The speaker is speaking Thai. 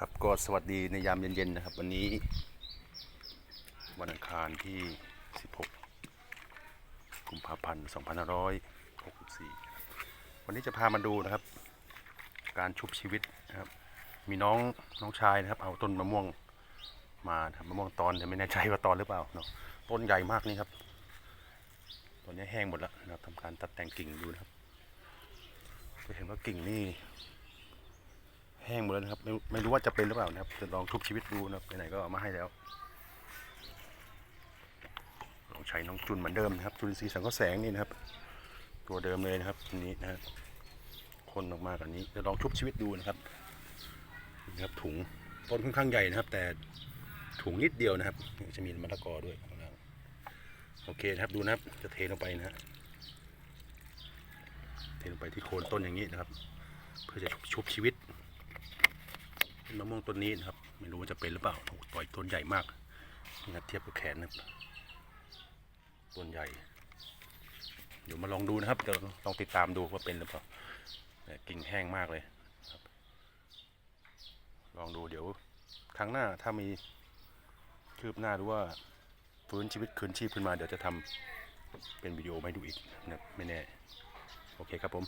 ครับก็สวัสดีในยามเย็นๆนะครับ วันนี้ วันอังคารที่ 16 กุมภาพันธ์ 2564 วันนี้จะพามาดูนะครับ การชุบชีวิตนะครับ มีน้องน้องชายนะครับ เอาต้นมะม่วงมานะครับมะม่วงตอนแต่ไม่แน่ใจว่าตอนหรือเปล่าเนาะต้นใหญ่มากนี่ครับตอนนี้แห้งหมดแล้วนะครับทำการตัดแต่งกิ่งดูนะครับจะเห็นว่ากิ่งนี่ แห้งหมดแล้วนะครับ ไม่ไม่รู้ว่าจะเป็นหรือเปล่านะครับจะลองทุบชีวิตดูนะครับไหนๆก็เอามาให้แล้วลองใช้น้องจุนเหมือนเดิมนะครับ จุนสีสังก็แสงนี่นะครับ ตัวเดิมเลยนะครับอันนี้นะครับคนออกมากันนี้จะลองทุบชีวิตดูนะครับนี่ครับ ถุงต้นค่อนข้างใหญ่นะครับ แต่ถุงนิดเดียวนะครับ จะมีมะละกอด้วยโอเคนะครับดูนะครับ จะเทลงไปนะฮะเทลงไปที่โคนต้นอย่างนี้นะครับ เพื่อจะชุบชีวิต มะม่วงต้นนี้นะครับ ไม่รู้ว่าจะเป็นหรือเปล่าโอ้ต่อยต้นใหญ่มากนี่ครับเทียบกับแขนนะต้นใหญ่ เดี๋ยวมาลองดูนะครับเดี๋ยวลองติดตามดูว่าเป็นหรือเปล่ากิ่งแห้งมากเลยลองดูเดี๋ยวครั้งหน้าถ้ามีคืบหน้าหรือว่าฟื้นชีวิตคืนชีพขึ้นมาเดี๋ยวจะทำเป็นวิดีโอให้ดูอีกนะไม่แน่ โอเคครับผม